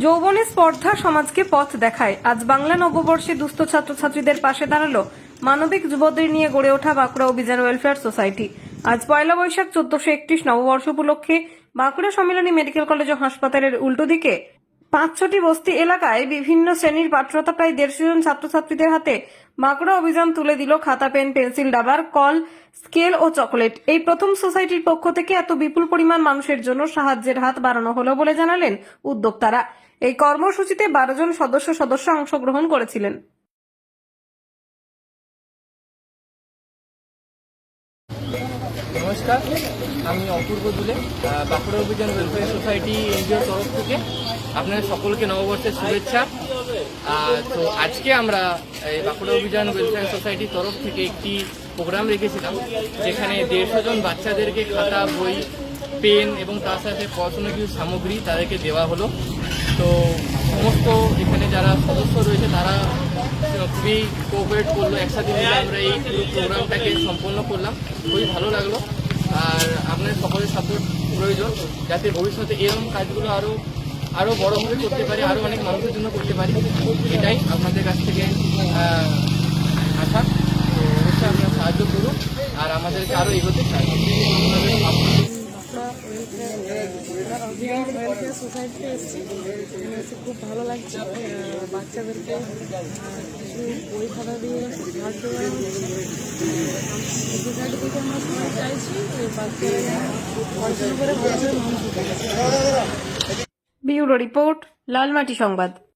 যৌবনে স্পর্ধা সমাজকে পথ দেখায়। আজ বাংলা নববর্ষে দুস্থ ছাত্রছাত্রীদের পাশে দাঁড়াল মানবিক যুবদের নিয়ে গড়ে ওঠা বাঁকুড়া অভিযান ওয়েলফেয়ার সোসাইটি। আজ পয়লা বৈশাখ চোদ্দশো একত্রিশ নববর্ষ উপলক্ষে বাঁকুড়া সম্মিলনী মেডিকেল কলেজ ও হাসপাতালের উল্টো দিকে পাঁচ ছটি বস্তি এলাকায় বিভিন্ন শ্রেণির পাঠরতা প্রায় দেড়শো জন ছাত্রছাত্রীদের হাতে মাকড়া অভিযান তুলে দিল খাতা, পেন, পেন্সিল ডাবার কল, স্কেল ও চকলেট। এই প্রথম সোসাইটির পক্ষ থেকে এত বিপুল পরিমাণ মানুষের জন্য সাহায্যের হাত বাড়ানো হলো বলে জানালেন উদ্যোক্তারা। এই কর্মসূচিতে বারো জন সদস্য সদস্য অংশগ্রহণ করেছিলেন। নমস্কার, আমি অপূর্ব দুলে বাঁকুড়া অভিযান ওয়েলফেয়ার সোসাইটি এনজিওর তরফ থেকে আপনাদের সকলকে নববর্ষের শুভেচ্ছা। তো আজকে আমরা এই বাঁকুড়া অভিযান ওয়েলফেয়ার সোসাইটির তরফ থেকে একটি প্রোগ্রাম রেখেছিলাম, যেখানে দেড়শো জন বাচ্চাদেরকে খাতা, বই, পেন এবং তার সাথে পড়াশোনার কিছু সামগ্রী তাদেরকে দেওয়া হলো। তো সমস্ত এখানে যারা সদস্য রয়েছে তারা খুবই কোঅপারেট করল, একসাথে মিলে আমরা এই পুরো প্রোগ্রামটাকে সম্পন্ন করলাম। খুবই ভালো লাগল। আর আপনার সকলের সাপোর্ট প্রয়োজন, যাতে ভবিষ্যতে এরকম কাজগুলো আরও আরও বড়ভাবে করতে পারি আরও অনেক মানুষের জন্য করতে পারি। এটাই আপনাদের কাছ থেকে আশা। তো অবশ্যই আপনারা সাহায্য করুন, আর আমাদেরকে আরও এগোতে সাহায্য অভিযান ওয়েলফেয়ার সোসাইটিতে এসেছি এসে খুব ভালো লাগছে বাচ্চাদেরকে কিছু বই খাতা দিয়ে সাহায্য করা সোসাইটি থেকে আমরা সবাই চাইছি বাচ্চারা করে মানুষ বিউরো রিপোর্ট লালমাটি সংবাদ